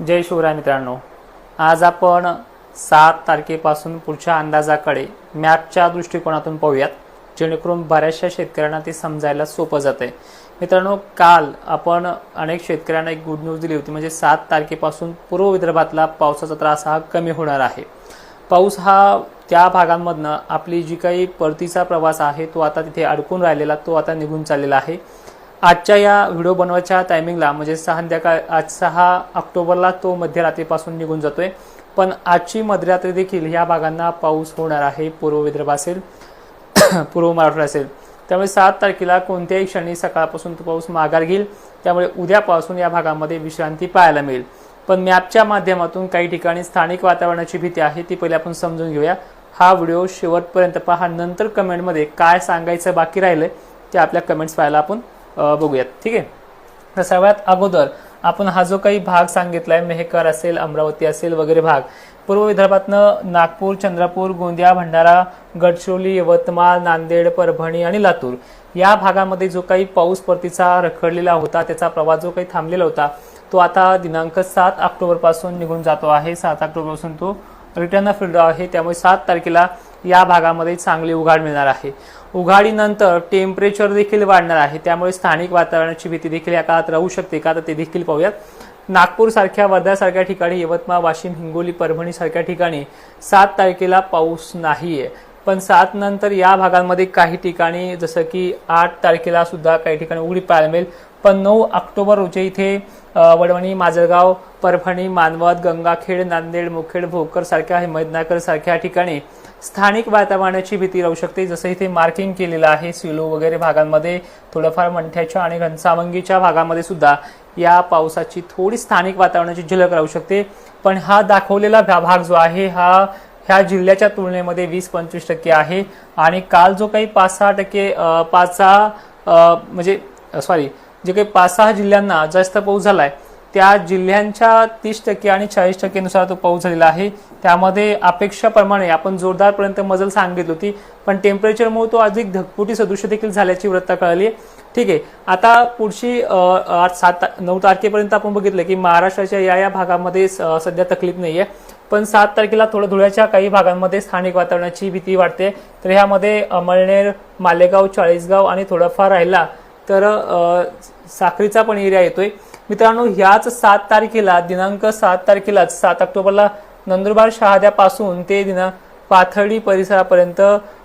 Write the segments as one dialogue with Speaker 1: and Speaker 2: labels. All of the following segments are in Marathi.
Speaker 1: जय शिवराय मित्रांनो. आज आपण सात तारखेपासून पुढच्या अंदाजाकडे मॅपच्या दृष्टिकोनातून पाहूयात जेणेकरून बऱ्याचशा शेतकऱ्यांना ते समजायला सोपं जाते मित्रांनो काल आपण अनेक शेतकऱ्यांना एक गुड न्यूज दिली होती म्हणजे सात तारखेपासून पूर्व विदर्भातला पावसाचा त्रास हा कमी होणार आहे. पाऊस हा त्या भागांमधनं आपली जी काही परतीचा प्रवास आहे तो आता तिथे अडकून राहिलेला तो आता निघून चाललेला आहे. आजच्या या व्हिडिओ बनवायच्या टायमिंगला म्हणजे संध्याकाळ आज सहा ऑक्टोबरला तो मध्यरात्रीपासून निघून जातोय. पण आजची मध्यरात्री देखील ह्या भागांना पाऊस होणार आहे पूर्व विदर्भ असेल पूर्व मराठवाडा असेल. त्यामुळे सात तारखेला कोणत्याही क्षणी सकाळपासून तो पाऊस माघार घेईल. त्यामुळे उद्यापासून या भागामध्ये विश्रांती पाहायला मिळेल. पण मॅपच्या माध्यमातून काही ठिकाणी स्थानिक वातावरणाची भीती आहे ती पहिले आपण समजून घेऊया. हा व्हिडिओ शेवटपर्यंत पहा. नंतर कमेंटमध्ये काय सांगायचं बाकी राहिलंय ते आपल्या कमेंट्स पाहायला आपण बघूयात. ठीक आहे? तर सर्वात अगोदर आपण हा जो काही भाग सांगितलाय मेहकर असेल अमरावती असेल वगैरे भाग पूर्व विदर्भातनं नागपूर चंद्रपूर गोंदिया भंडारा गडचिरोली यवतमाळ नांदेड परभणी आणि लातूर या भागामध्ये जो काही पाऊस परतीचा रखडलेला होता त्याचा प्रवास जो काही थांबलेला होता तो आता दिनांक सात ऑक्टोबरपासून निघून जातो आहे. सात ऑक्टोबरपासून तो रिटर्न फिल्ड आहे. त्यामुळे सात तारखेला या भागामध्ये चांगली उघाड मिळणार आहे. उघाडीनंतर टेम्परेचर देखील वाढणार आहे. त्यामुळे स्थानिक वातावरणाची भीती देखील या काळात राहू शकते. का तर ते देखील पाहूयात. नागपूर सारख्या ठिकाणी यवतमाळ वाशिम हिंगोली परभणी सारख्या ठिकाणी सात तारखेला पाऊस नाहीये. पण सात नंतर या भागांमध्ये काही ठिकाणी जसं की आठ तारखेला सुद्धा काही ठिकाणी उघडी पाहायला मिळेल. पण नऊ ऑक्टोबर रोजी इथे वडवणी माजलगाव परभणी मानवत गंगाखेड नांदेड मुखेड भोकर सारख्या हिमयतनगर सारख्या ठिकाणी स्थानिक वातावरणाची भीती राहू शकते. जसं इथे मार्किंग केलेलं आहे सिलो वगैरे भागांमध्ये थोडंफार मंठ्याच्या आणि घनसावंगीच्या भागामध्ये सुद्धा या पावसाची थोडी स्थानिक वातावरणाची झलक राहू शकते. पण हा दाखवलेला भाग जो आहे हा ह्या जिल्ह्याच्या तुलनेमध्ये वीस पंचवीस टक्के आहे. आणि काल जो काही पाच सहा टक्के पाच सहा म्हणजे सॉरी जे काही पाच सहा जिल्ह्यांना जास्त पाऊस झालाय त्या जिल्ह्यांच्या तीस टक्के आणि चाळीस टक्केनुसार तो पाऊस झालेला आहे. त्यामध्ये अपेक्षाप्रमाणे आपण जोरदारपर्यंत मजल सांगितली होती पण टेम्परेचरमुळे तो अधिक धकपुटी सदृश्य देखील झाल्याची वृत्त कळाली. आहे ठीक आहे आता पुढची आठ सात नऊ तारखेपर्यंत आपण बघितलं की महाराष्ट्राच्या या या भागामध्ये स- सध्या तकलीफ नाही आहे पण सात तारखेला थोडं धुळ्याच्या काही भागांमध्ये स्थानिक वातावरणाची भीती वाटते तर ह्यामध्ये अमळनेर मालेगाव चाळीसगाव आणि थोडाफार राहिला तर साखरीचा पण एरिया येतोय. मित्रांनो ह्याच सात तारखेला दिनांक सात तारखेलाच सात ऑक्टोबरला नंदुरबार शहाद्यापासून ते दिना पाथर्डी परिसरापर्यंत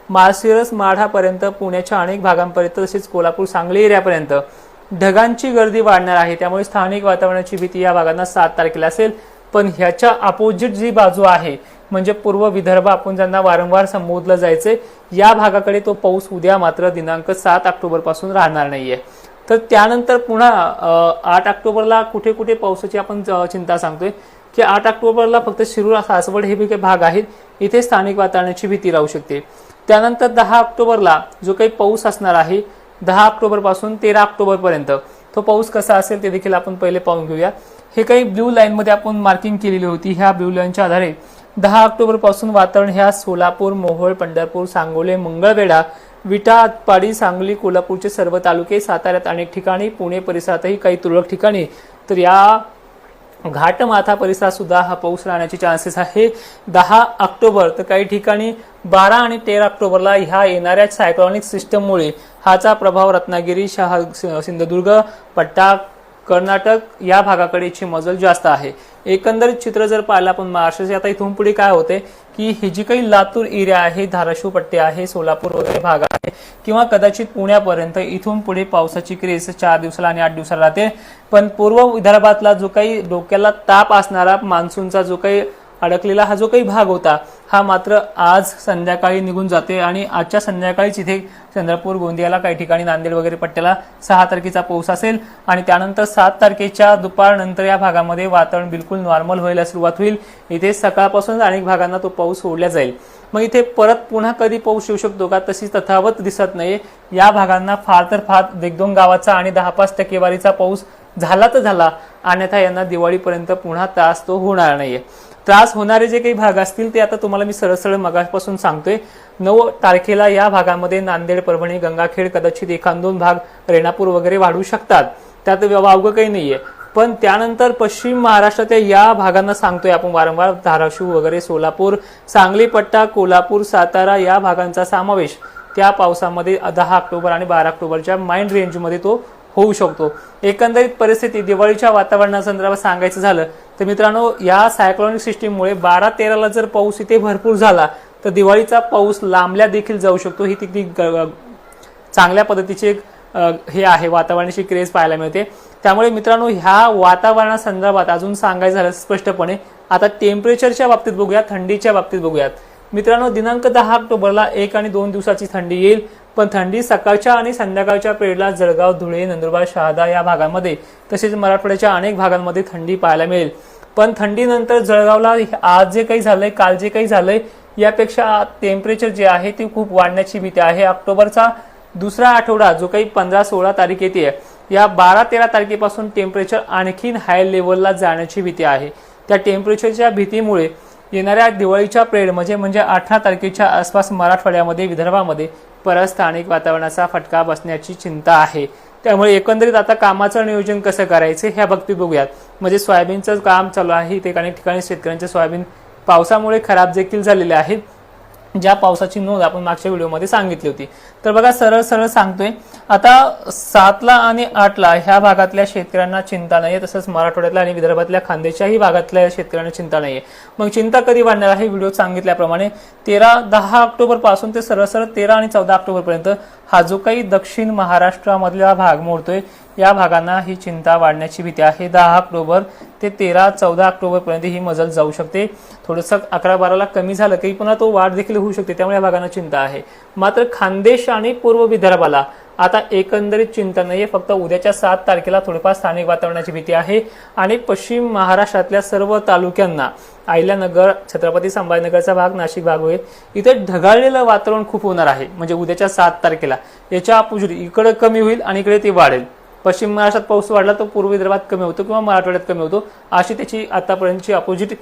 Speaker 1: माळशिरस माढापर्यंत पुण्याच्या अनेक भागांपर्यंत तसेच कोल्हापूर सांगली एरियापर्यंत. ढगांची गर्दी वाढणार आहे त्यामुळे स्थानिक वातावरणाची भीती या भागांना सात तारखेला असेल. पण ह्याच्या अपोजिट जी बाजू आहे म्हणजे पूर्व विदर्भ आपण ज्यांना वारंवार संबोधलं जायचंय या भागाकडे तो पाऊस उद्या मात्र दिनांक सात ऑक्टोबरपासून राहणार नाहीये. तर त्यानंतर पुन्हा आठ ऑक्टोबरला कुठे कुठे पावसाची आपण चिंता सांगतोय? की आठ ऑक्टोबरला फक्त शिरूर सासवड हे काही भाग आहेत इथे स्थानिक वातावरणाची भीती राहू शकते. त्यानंतर दहा ऑक्टोबरला जो काही पाऊस असणार आहे दहा ऑक्टोबरपासून तेरा ऑक्टोबर पर्यंत तो पाऊस कसा असेल ते देखील आपण पहिले पाहून घेऊया. हे काही ब्ल्यू लाईन मध्ये आपण मार्किंग केलेली होती. ह्या ब्ल्यू लाईनच्या आधारे दहा ऑक्टोबरपासून वातावरण ह्या सोलापूर मोहोळ पंढरपूर सांगोले मंगळवेढा विटा आटपाडी सांगली कोल्हापूरचे सर्व तालुके साताऱ्यात अनेक ठिकाणी पुणे परिसरातही काही तुरळक ठिकाणी. तर या घाटमाथा परिसरात सुद्धा हा पाऊस राहण्याचे चान्सेस आहे. दहा ऑक्टोबर तर काही ठिकाणी बारा आणि तेरा ऑक्टोबरला ह्या येणाऱ्या सायक्लॉनिक सिस्टममुळे हाचा प्रभाव रत्नागिरी शहा सिंधुदुर्ग पट्टा कर्नाटक या भागाकडेची मजल जास्त आहे. एकंदरीत चित्र जर पाहिलं आपण महाराष्ट्राचे आता इथून पुढे काय होते की ही जी काही लातूर एरिया आहे धाराशिव पट्टी आहे सोलापूर वगैरे भाग आहे किंवा कदाचित पुण्यापर्यंत इथून पुढे पावसाची क्रेस चार दिवसाला आणि आठ दिवसाला राहते. पण पूर्व विदर्भातला जो काही डोक्याला ताप असणारा मान्सूनचा जो काही अडकलेला हा जो काही भाग होता हा मात्र आज संध्याकाळी निघून जाते आणि आजच्या संध्याकाळीच इथे चंद्रपूर गोंदियाला काही ठिकाणी नांदेड वगैरे पट्ट्याला सहा तारखेचा पाऊस असेल आणि त्यानंतर सात तारखेच्या दुपारनंतर या भागामध्ये वातावरण बिलकुल नॉर्मल व्हायला सुरुवात होईल. इथे सकाळपासूनच अनेक भागांना तो पाऊस सोडला जाईल. मग इथे परत पुन्हा कधी पाऊस येऊ शकतो का तशी तथावत दिसत नाही या भागांना फार तर फार एक दोन गावाचा आणि दहा पाच टक्केवारीचा पाऊस झाला तर झाला. अन्यथा यांना दिवाळीपर्यंत पुन्हा त्रास तो होणार नाहीये. त्रास होणारे जे काही भाग असतील ते आता तुम्हाला मी सरळ सरळ मगापासून सांगतोय. नऊ तारखेला या भागामध्ये नांदेड परभणी गंगाखेड कदाचित एखाद दोन भाग रेणापूर वगैरे वाढू शकतात. त्यात वावगं काही नाहीये. पण त्यानंतर पश्चिम महाराष्ट्राच्या या भागांना सांगतोय आपण वारंवार. धाराशिव वगैरे सोलापूर सांगली पट्टा कोल्हापूर सातारा या भागांचा समावेश. त्या पावसामध्ये दहा ऑक्टोबर आणि बारा ऑक्टोबरच्या माइंड रेंजमध्ये तो होऊ शकतो. एकंदरीत परिस्थिती दिवाळीच्या वातावरणासंदर्भात सांगायचं झालं तर मित्रांनो या सायक्लॉनिक सिस्टीममुळे बारा तेराला जर पाऊस इथे भरपूर झाला तर दिवाळीचा पाऊस लांबल्या देखील जाऊ शकतो. ही तिथली चांगल्या पद्धतीची एक हे आहे. वातावरणाची क्रेज पाहायला मिळते. त्यामुळे मित्रांनो ह्या वातावरणासंदर्भात अजून सांगायचं झालं स्पष्टपणे आता टेम्परेचरच्या बाबतीत बघूया थंडीच्या बाबतीत बघूयात. मित्रांनो दिनांक दहा ऑक्टोबरला एक आणि दोन दिवसाची थंडी येईल. पण थंडी सकाळच्या आणि संध्याकाळच्या पिरियडला जळगाव धुळे नंदुरबार शहादा या भागांमध्ये तसेच मराठवाड्याच्या अनेक भागांमध्ये थंडी पाहायला मिळेल. पण थंडीनंतर जळगावला आज जे काही झालंय काल जे काही झालंय यापेक्षा टेम्परेचर जे आहे ते खूप वाढण्याची भीती आहे. ऑक्टोबरचा दुसरा आठवडा जो काही पंधरा सोळा तारीख येते या बारा तेरा तारखेपासून टेम्परेचर आणखीन हाय लेवलला जाण्याची भीती आहे. त्या टेम्परेचरच्या भीतीमुळे येणाऱ्या दिवाळीच्या प्रेड म्हणजे म्हणजे अठरा तारखेच्या आसपास मराठवाड्यामध्ये विदर्भामध्ये परत स्थानिक वातावरणाचा फटका बसण्याची चिंता आहे. त्यामुळे एकंदरीत आता कामाचं नियोजन कसं करायचं ह्या बाबतीत बघूयात. म्हणजे सोयाबीनचं काम चालू आहे ते काही ठिकाणी शेतकऱ्यांचे सोयाबीन पावसामुळे खराब देखील झालेले आहेत. ज्या पावसाची नोंद आपण मागच्या व्हिडिओमध्ये सांगितली होती. तर बघा सरळ सरळ सांगतोय आता सातला आणि आठला ह्या भागातल्या शेतकऱ्यांना चिंता नाहीये तसंच मराठवाड्यातल्या आणि विदर्भातल्या खांदेच्याही भागातल्या शेतकऱ्यांना चिंता नाहीये. मग चिंता कधी वाढणार आहे? व्हिडिओ सांगितल्याप्रमाणे तेरा दहा ऑक्टोबरपासून ते सरळ सरळ तेरा आणि चौदा ऑक्टोबर पर्यंत हा जो काही दक्षिण महाराष्ट्रामधला भाग मोडतोय या भागांना ही चिंता वाढण्याची भीती आहे. दहा ऑक्टोबर ते तेरा चौदा ऑक्टोबरपर्यंत ही मजल जाऊ शकते. थोडंसं अकरा बाराला कमी झालं की पुन्हा तो वाढ देखील होऊ शकते. त्यामुळे या भागांना चिंता आहे. मात्र खानदेश आणि पूर्व विदर्भाला आता एकंदरीत चिंता नाहीये. फक्त उद्याच्या सात तारखेला थोडीफार स्थानिक वातावरणाची भीती आहे. आणि पश्चिम महाराष्ट्रातल्या सर्व तालुक्यांना आयल्यानगर छत्रपती संभाजीनगरचा भाग नाशिक भाग होईल. इथे ढगाळलेलं वातावरण खूप होणार आहे. म्हणजे उद्याच्या सात तारखेला याच्या अपोजिट इकडे कमी होईल आणि इकडे ती वाढेल. पश्चिम महाराष्ट्रात पाऊस वाढला तर पूर्व विदर्भात कमी होतो किंवा मराठवाड्यात कमी होतो अशी त्याची आतापर्यंतची अपोजिट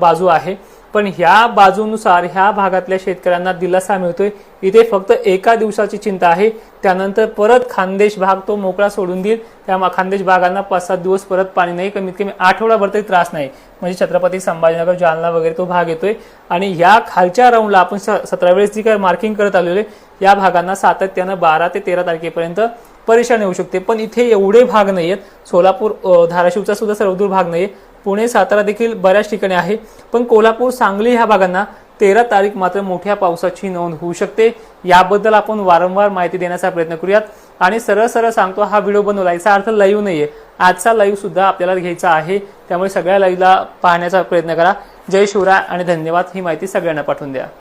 Speaker 1: बाजू आहे. पण ह्या बाजूनुसार ह्या भागातल्या शेतकऱ्यांना दिलासा मिळतोय. इथे फक्त एका दिवसाची चिंता आहे. त्यानंतर परत खानदेश भाग तो मोकळा सोडून देईल. त्या खानदेश भागांना पाच सात दिवस परत पाणी नाही. कमीत कमी आठवडाभर तरी त्रास नाही. म्हणजे छत्रपती संभाजीनगर जालना वगैरे तो भाग येतोय. आणि ह्या खालच्या राऊंडला आपण स- सतरा वेळेस जी काय मार्किंग करत आलेलो आहे या भागांना सातत्यानं बारा ते तेरा तारखेपर्यंत परेशान होऊ शकते. पण इथे एवढे भाग नाही आहेत सोलापूर धाराशिवचा सुद्धा सर्वदूर भाग नाही पुणे सातारा देखील बऱ्याच ठिकाणी आहे. पण कोल्हापूर सांगली ह्या भागांना तेरा तारीख मात्र मोठ्या पावसाची नोंद होऊ शकते. याबद्दल आपण वारंवार माहिती देण्याचा प्रयत्न करूयात. आणि सरळ सरळ सांगतो हा व्हिडिओ बनवला याचा अर्थ लाईव्ह नाहीये. आजचा लाईव्ह सुद्धा आपल्याला घ्यायचा आहे. त्यामुळे सगळ्या लाईव्हला पाहण्याचा प्रयत्न करा. जय शिवराय आणि धन्यवाद. ही माहिती सगळ्यांना पाठवून द्या.